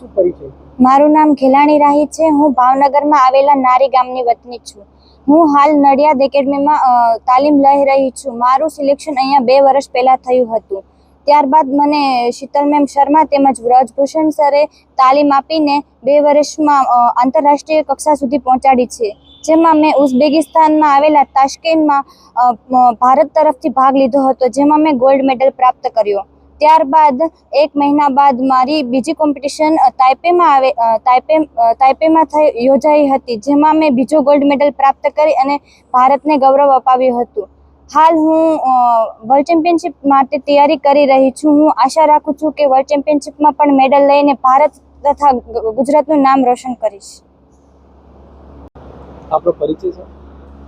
શું પરિચય મારું નામ ખેલાણી રાહી છે. હું ભાવનગરમાં આવેલા નારી ગામની વતની છું. હું હાલ નડિયાદ એકેડમીમાં તાલીમ લઈ રહી છું. મારું સિલેક્શન અહીંયા બે વર્ષ પહેલાં થયું હતું. ત્યારબાદ મને શીતલ મેમ શર્મા તેમજ વ્રજભૂષણ સરે તાલીમ આપીને બે વર્ષમાં આંતરરાષ્ટ્રીય કક્ષા સુધી પહોંચાડી છે. જેમાં મેં ઉઝબેકિસ્તાનમાં આવેલા તાશ્કેનમાં ભારત તરફથી ભાગ લીધો હતો. જેમાં મેં ગોલ્ડ મેડલ પ્રાપ્ત કર્યો. ત્યારબાદ એક મહિના બાદ મારી બીજી કોમ્પિટિશન તાઇપેમાં આવે તાઇપે તાઇપેમાં થઈ યોજાઈ હતી જેમાં મેં બીજો ગોલ્ડ મેડલ પ્રાપ્ત કરી અને ભારતને ગૌરવ અપાવ્યું હતું. હાલ હું વર્લ્ડ ચેમ્પિયનશિપ માટે તૈયારી કરી રહી છું. હું આશા રાખું છું કે વર્લ્ડ ચેમ્પિયનશિપમાં પણ મેડલ લઈને ભારત તથા ગુજરાતનું નામ રોશન કરીશ. આપણો પરિચય છે?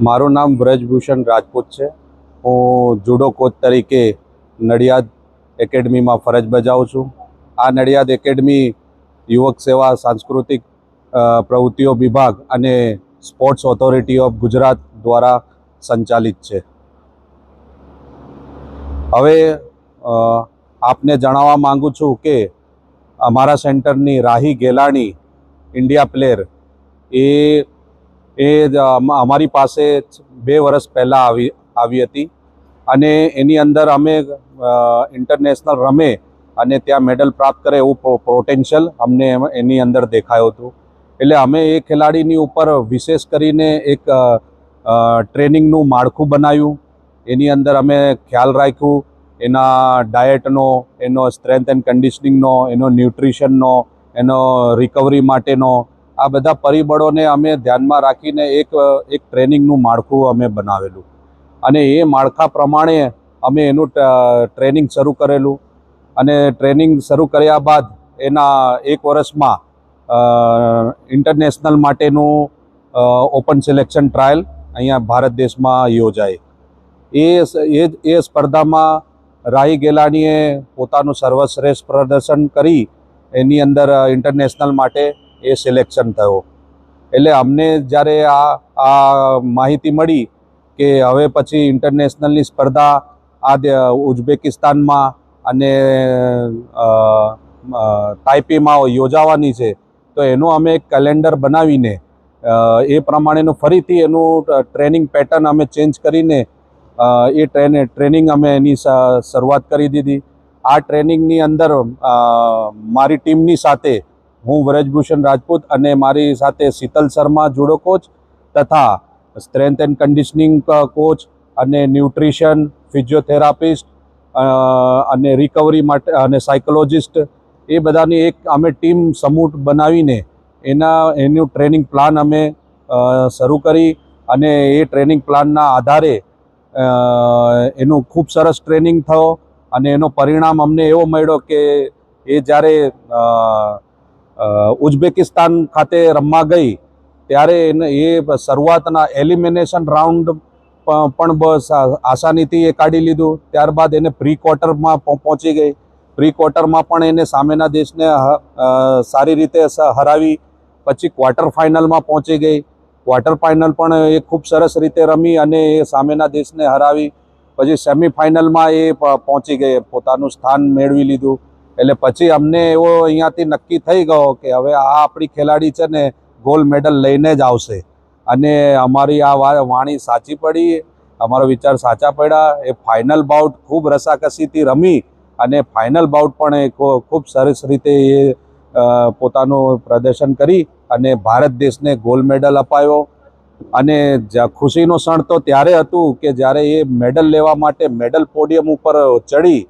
મારું નામ વ્રજભૂષણ રાજપૂત છે. હું જુડો કોચ તરીકે નડિયાદ એકેડમીમાં ફરજ બજાવું છું. આ નડિયાદ એકેડમી યુવક સેવા સાંસ્કૃતિક પ્રવૃત્તિઓ વિભાગ અને સ્પોર્ટ્સ ઓથોરિટી ઓફ ગુજરાત દ્વારા સંચાલિત છે. હવે આપને જણાવવા માંગુ છું કે અમારા સેન્ટરની રાહી ગેલાણી ઇન્ડિયા પ્લેયર એ એ અમારી પાસે બે વર્ષ પહેલાં આવી આવી હતી. અને એની અંદર અમે ઇન્ટરનેશનલ રમે અને ત્યાં મેડલ પ્રાપ્ત કરે એવું પોટેન્શિયલ અમને એની અંદર દેખાયું હતું. એટલે અમે એ ખેલાડીની ઉપર વિશેષ કરીને એક ટ્રેનિંગનું માળખું બનાવ્યું. એની અંદર અમે ખ્યાલ રાખ્યું. એના ડાયટનો એનો સ્ટ્રેન્થ એન્ડ કન્ડિશનિંગનો એનો ન્યુટ્રિશનનો એનો રિકવરી માટેનો, આ બધા પરિબળોને અમે ધ્યાનમાં રાખીને એક એક ટ્રેનિંગનું માળખું અમે બનાવેલું. અને એ માળખા પ્રમાણે અમે એનું ટ્રેનિંગ શરૂ કરેલું. અને ટ્રેનિંગ શરૂ કર્યા બાદ એના એક વર્ષમાં ઇન્ટરનેશનલ માટેનું ઓપન સિલેક્શન ટ્રાયલ અહીંયા ભારત દેશમાં યોજાય. એ એ એ સ્પર્ધામાં રાહી ગેલાણીએ પોતાનું સર્વશ્રેષ્ઠ પ્રદર્શન કરી એની અંદર ઇન્ટરનેશનલ માટે એ સિલેક્શન થયો. એટલે અમને જ્યારે આ આ માહિતી મળી કે હવે પછી ઇન્ટરનેશનલની સ્પર્ધા આ ઉઝબેકિસ્તાનમાં અને તાઇપીમાં યોજાવાની છે, તો એનું અમે કેલેન્ડર બનાવીને એ પ્રમાણેનું ફરીથી એનું ટ્રેનિંગ પેટર્ન અમે ચેન્જ કરીને એ ટ્રેને ટ્રેનિંગ અમે એની શરૂઆત કરી દીધી. આ ટ્રેનિંગની અંદર મારી ટીમની સાથે હું વ્રજભૂષણ રાજપૂત અને મારી સાથે શીતલ શર્મા, જુડો કોચ તથા સ્ટ્રેન્થ એન્ડ કન્ડિશનિંગ કોચ અને ન્યુટ્રિશન, ફિઝિયોથેરાપિસ્ટ અને રિકવરી માટે, અને સાયકોલોજિસ્ટ, એ બધાની એક અમે ટીમ સમૂહ બનાવીને એના, એનું ટ્રેનિંગ પ્લાન અમે શરૂ કરી અને એ ટ્રેનિંગ પ્લાનના આધારે એનું ખૂબ સરસ ટ્રેનિંગ થયો અને એનો પરિણામ અમને એવો મળ્યો કે એ જ્યારે ઉઝબેકિસ્તાન ખાતે રમવા ગઈ ત્યારે એને એ શરૂઆતના એલિમિનેશન રાઉન્ડ પણ બસ આસાનીથી એ કાઢી લીધું. ત્યારબાદ એને પ્રી ક્વાર્ટરમાં પહોંચી ગઈ. પ્રી ક્વાર્ટરમાં પણ એને સામેના દેશને સારી રીતે હરાવી. પછી ક્વાર્ટર ફાઇનલમાં પહોંચી ગઈ. ક્વાર્ટર ફાઇનલ પણ એ ખૂબ સરસ રીતે રમી અને એ સામેના દેશને હરાવી. પછી સેમિફાઇનલમાં એ પહોંચી ગઈ પોતાનું સ્થાન મેળવી લીધું. એટલે પછી અમને એવો અહીંયાથી નક્કી થઈ ગયો કે હવે આ આપણી ખેલાડી છે ને ગોલ્ડ મેડલ લઈને જ આવશે. અને અમારી આ વાણી સાચી પડી, અમારો વિચાર સાચા પડ્યા. એ ફાઇનલ બાઉટ ખૂબ રસાકસીથી રમી અને ફાઇનલ બાઉટ પણ એ ખૂબ સરસ રીતે એ પોતાનું પ્રદર્શન કરી અને ભારત દેશને ગોલ્ડ મેડલ અપાયો. અને ખુશીનો ક્ષણ તો ત્યારે હતું કે જ્યારે એ મેડલ લેવા માટે મેડલ પોડિયમ ઉપર ચડી,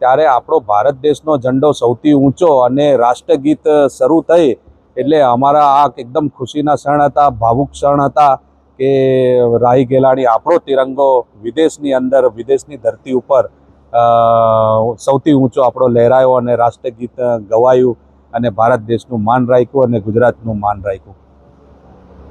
ત્યારે આપણો ભારત દેશનો ઝંડો સૌથી ઊંચો અને રાષ્ટ્રગીત શરૂ થઈ. એટલે અમારા આ એકદમ ખુશીના ક્ષણ હતા, ભાવુક ક્ષણ હતા કે રાહી ગેલાણી આપણો તિરંગો વિદેશની અંદર, વિદેશની ધરતી ઉપર સૌથી ઊંચો આપણો લહેરાયો અને રાષ્ટ્રગીત ગવાયું અને ભારત દેશનું માન રાખ્યું અને ગુજરાતનું માન રાખ્યું.